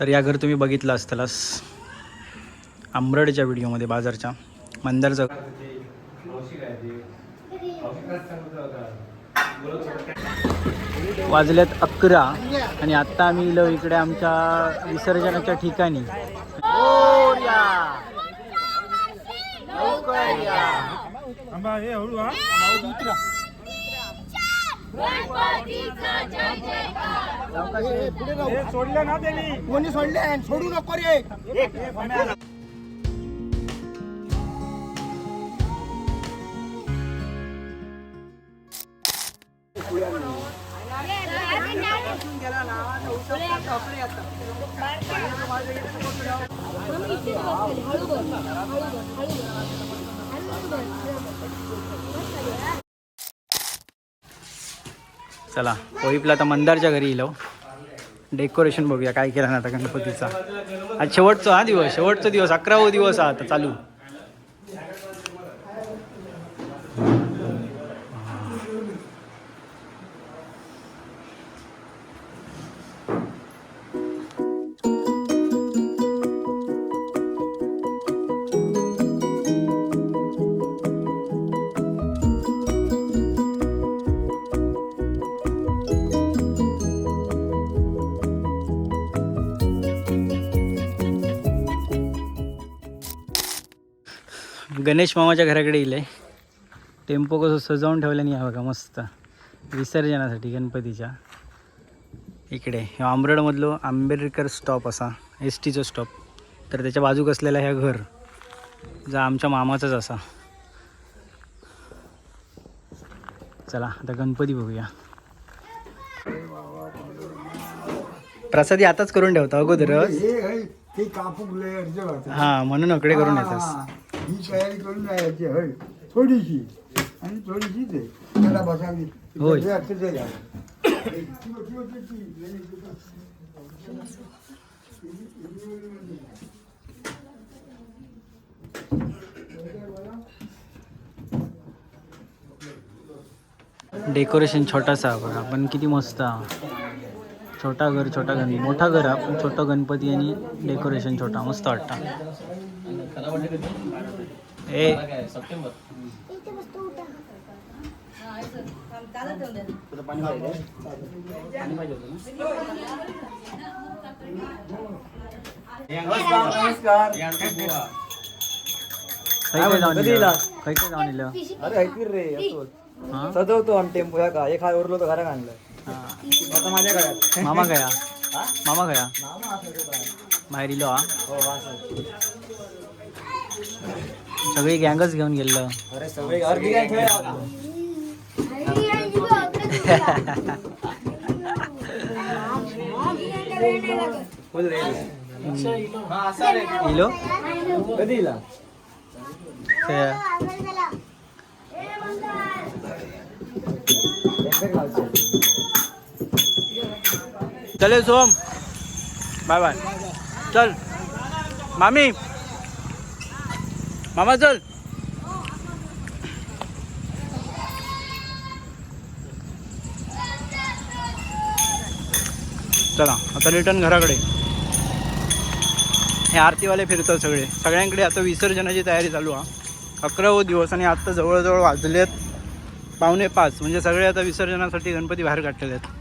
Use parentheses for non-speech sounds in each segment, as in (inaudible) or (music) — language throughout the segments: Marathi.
तर या घर तुम्ही बघितलं असतालच आंबरडच्या व्हिडिओमध्ये बाजारच्या. मंदारचं. वाजल्यात अकरा आणि आत्ता आम्ही इलो इकडे आमच्या विसर्जनाच्या ठिकाणी. या. सोडले ना त्यांनी. कोणी सोडले? सोडू नको रे. चला पोईपला आता मंदारच्या घरी येलो हो. डेकोरेशन बघूया काय केलं ना आता गणपतीचा. आज शेवटचा हा दिवस शेवटचा दिवस अकरावा दिवस हा आता चालू. गणेश मामाच्या घराकडे इले. टेम्पो कसं सजावून ठेवल्याने या बघा मस्त. विसर्जनासाठी गणपतीच्या. इकडे हे आंबरडमधलो आंबेडकर स्टॉप असा एस टीचं स्टॉप तर त्याच्या बाजूक असलेला ह्या घर जा आमच्या मामाचंच असा. चला आता गणपती बघूया. प्रसादी आताच करून ठेवता अगोदरच. हे. हे ते कापूक लेअरचे होते हां म्हणून अकडे करून येतास हा, ही तयारी करून जायची होय थोडीशी आणि थोडीशीच आहे त्याला बसावी होय. ते असं ते झालं. डेकोरेशन छोटासा हा बघा पण किती मस्त हा. छोटा घर छोटा गण मोठा घर हा पण छोटा गणपती आणि डेकोरेशन छोटा. मस्त वाटतं. ए. जाऊन? सजवतो आम्ही टेम्पो या का एक हाय उरलो तर घरात आणलं. आता माझ्या घरात मामा गया. मामा गया. मामा असं होतं काय? बाहेर इलो हा. हो असं. सगळी गँगच घेऊन गेलं अरे सगळे अर्धी काय खेळ फुल रे हा असा रे. इलो? कधी इला? ते चले सोम. Bye bye. चल. मामी. मामा चल. चला आता रिटर्न घराकडे. हे आरतीवाले फिरतात सगळे. सगळ्यांकडे आता विसर्जनाची तयारी चालू हा. अकरावं दिवस आणि आत्ता जवळजवळ वाजलेत पावणे पाच. म्हणजे सगळे आता विसर्जनासाठी गणपती बाहेर काढलेले आहेत.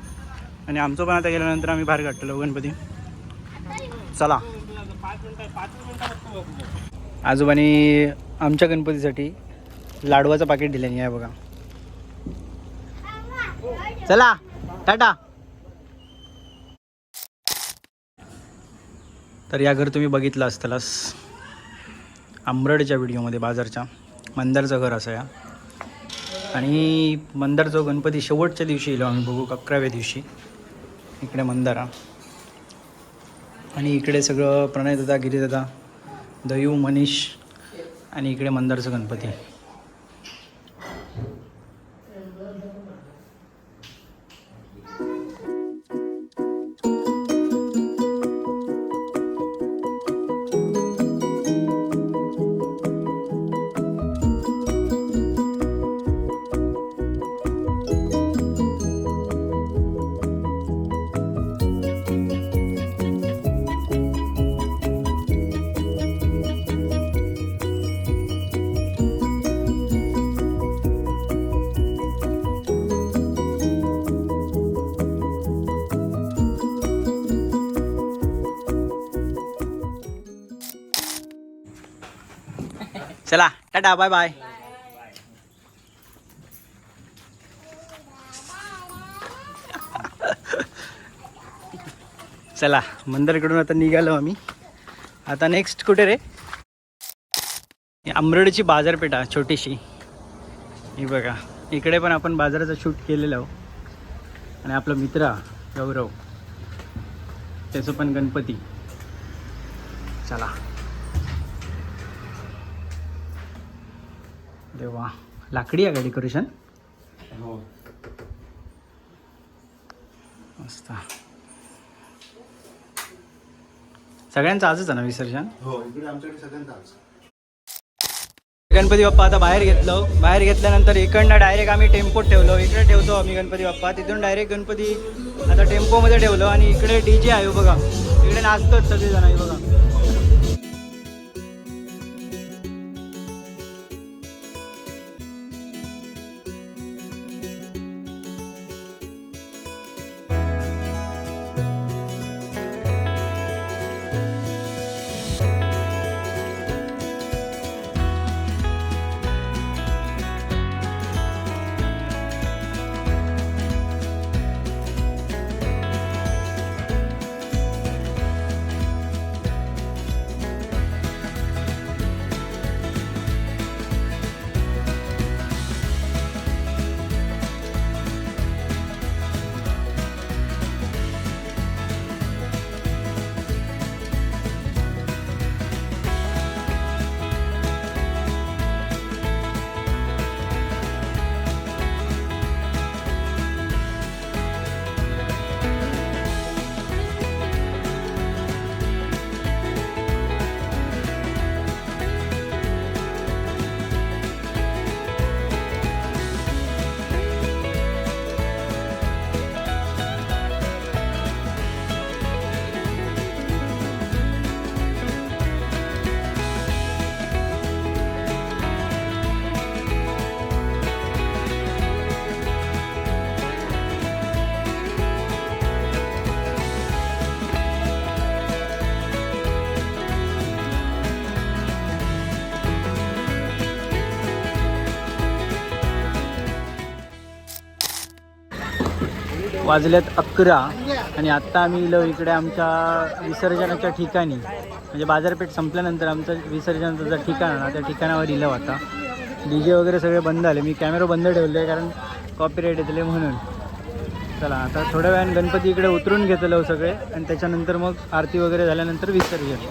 आणि आमचं पण आता गेल्यानंतर आम्ही बाहेर काढतो गणपती. चला. आजोबाने आमच्या गणपतीसाठी लाडवाचं पाकिट दिल्याने आहे बघा. चला टाटा. तर या घर तुम्ही बघितलं असतालच आंबरडच्या व्हिडिओमध्ये बाजारच्या. मंदारचं घर असं या. आणि मंदारचं गणपती शेवटच्या दिवशी येलो आम्ही बघू अकराव्या दिवशी. इकडे मंदारा. आणि इकडे सगळं प्रणय दादा गिरी दयू मनीष आणि इकडे मंदारचं गणपती. (laughs) चला टाटा बाय बाय चला मंदिरकडून आता निघालो आम्ही. आता नेक्स्ट कुठे रे? आंबरडची बाजारपेठा छोटीशी. ही बघा इकडे पण आपण बाजाराचा शूट केलेलं आहो. आणि आपला मित्र गौरव. त्याचं पण गणपती. चला. देवा लाकडी आहे का डेकोरेशन हो. मस्त. सगळ्यांचं आजच आहे ना विसर्जन? हो इकडे आमच्याकडे सगळ्यांचाच गणपती बाप्पा आता बाहेर घेतलो. बाहेर घेतल्यानंतर इकडनं डायरेक्ट आम्ही टेम्पोत ठेवलो. इकडे ठेवतो आम्ही गणपती बाप्पा. तिथून डायरेक्ट गणपती आता टेम्पोमध्ये ठेवलो आणि इकडे डी जे आहे बघा. इकडे नाचतोच सगळेजण आहे बघा. वाजल्यात अकरा आणि आत्ता आम्ही इलो इकडे आमच्या विसर्जनाच्या ठिकाणी म्हणजे बाजारपेठ संपल्यानंतर आमचं विसर्जनाचं जर ठिकाण आहे ना त्या ठिकाणावर इलो आता. डी जे वगैरे सगळे बंद आले मी कॅमेरा बंद ठेवले आहे कारण कॉपीराईट येतले म्हणून. चला आता थोड्या वेळाने गणपती इकडे उतरून घेतलं सगळे आणि त्याच्यानंतर मग आरती वगैरे झाल्यानंतर विसर्जन.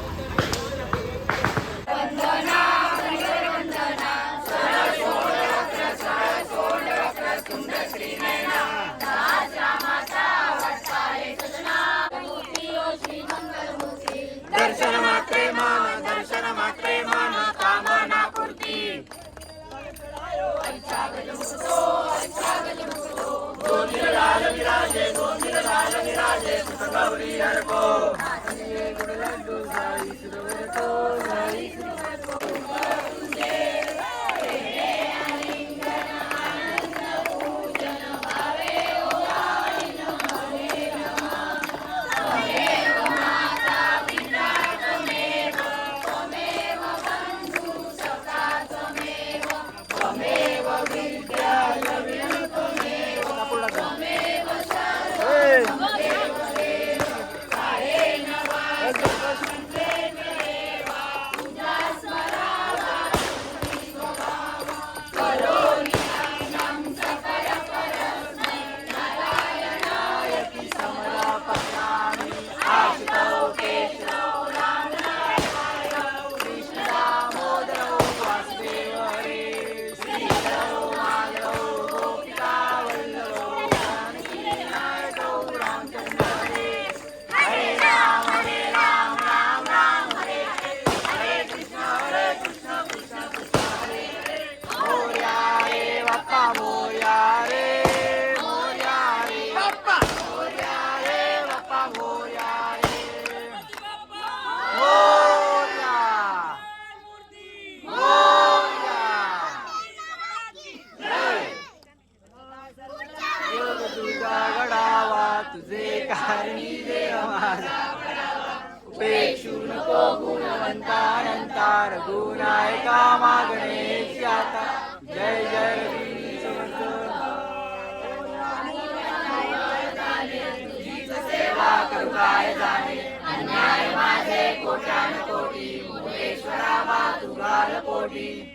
Bobby.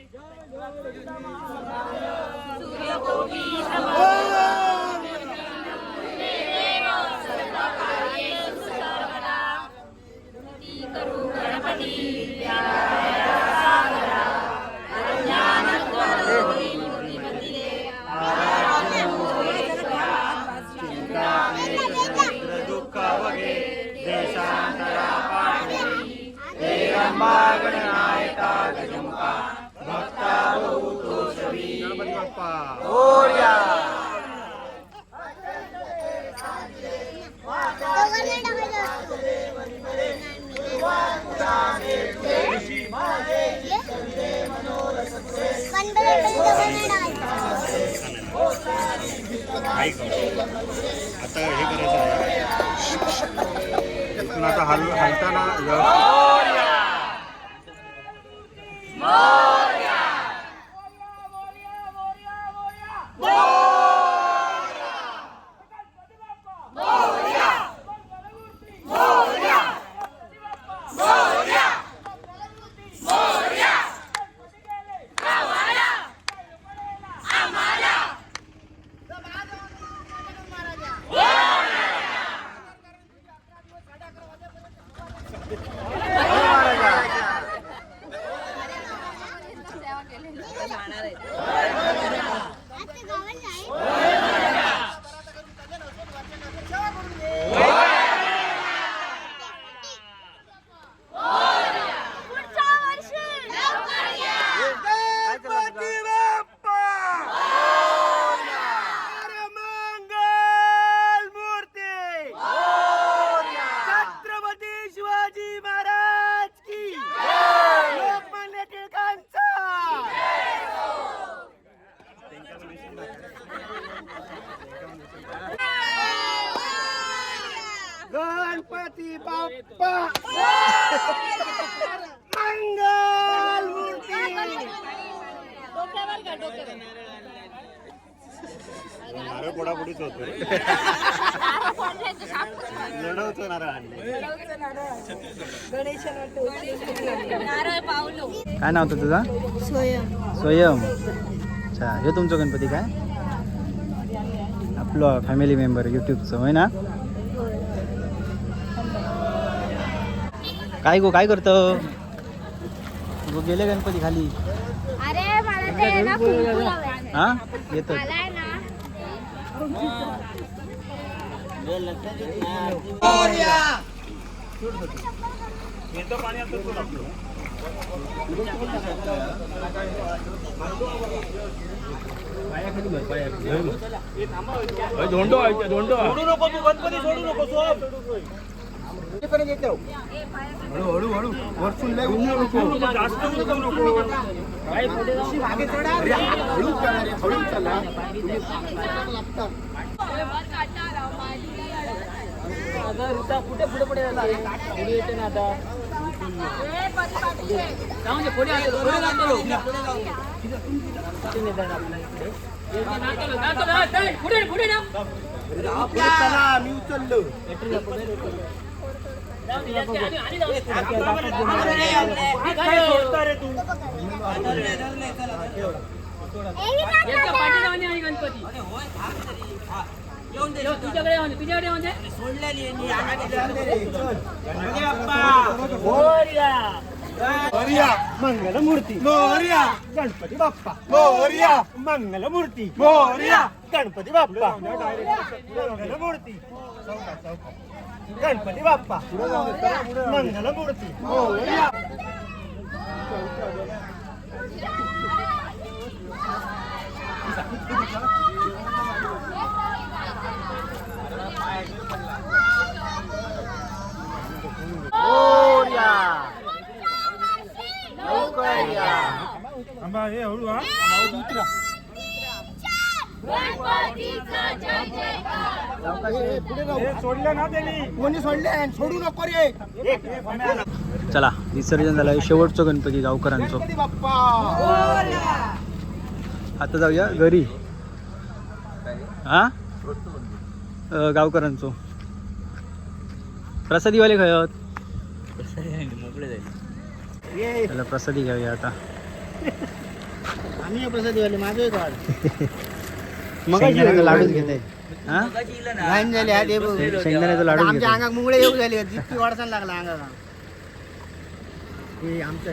आता हे करायचं आहे. इथून आता हल हलताना लढवतो नारळ नारळ पावलो काय नाव होतं तुझा? स्वयं. स्वयं. अच्छा हे तुमचं गणपती काय? आपलं फॅमिली मेंबर यूट्यूबचं होय ना? काय गो काय करतो? गो गेले गणपती खाली. अरे मला ते आहे ना कुंकू लावायचं. हा येतो मला आहे ना हळूहळू हळू वरतून लय उन्हा नको मागे चढा रे. चला हळू चला तुम्ही लागता कुठे पुढे पुढे पुढे येते ना आता. जाऊन दे पुढे आलो पुढे जातो. पुढे पुढे ना पुढे चला मी उचललो. गणपती. येऊन दे, तुझ्याकडे येऊन दे. मोरया. मंगलमूर्ती. मोरया. गणपती बाप्पा. मोरया. मंगलमूर्ती. मोरया. गणपती बाप्पा. मंगलमूर्ती. गणपती बाप्पा. मंगलमूर्ती. मोरया आंबा हे हळू हा उतरा गणपतीचा जय जयकार सोडलं ना त्यांनी. कोणी सोडले सोडू नको रे. चला विसर्जन झालं. शेवटचं गणपती गावकरांचं गणपती बाप्पा. आता जाऊया घरी. हा? गावकरांचो प्रसादीवाले खयत प्रसादी घ्यावी आता. आम्ही प्रसादी वाले माझं (laughs) एक वाढ शेंगदाण्याचा लाडू घेत हा लाईन झाली हा ते बघ. शेंगदाण्याचा लाडू आमच्या अंगात मुंगळे येऊ झाले जितकी वाढसायला लागला अंगाला हे आमचं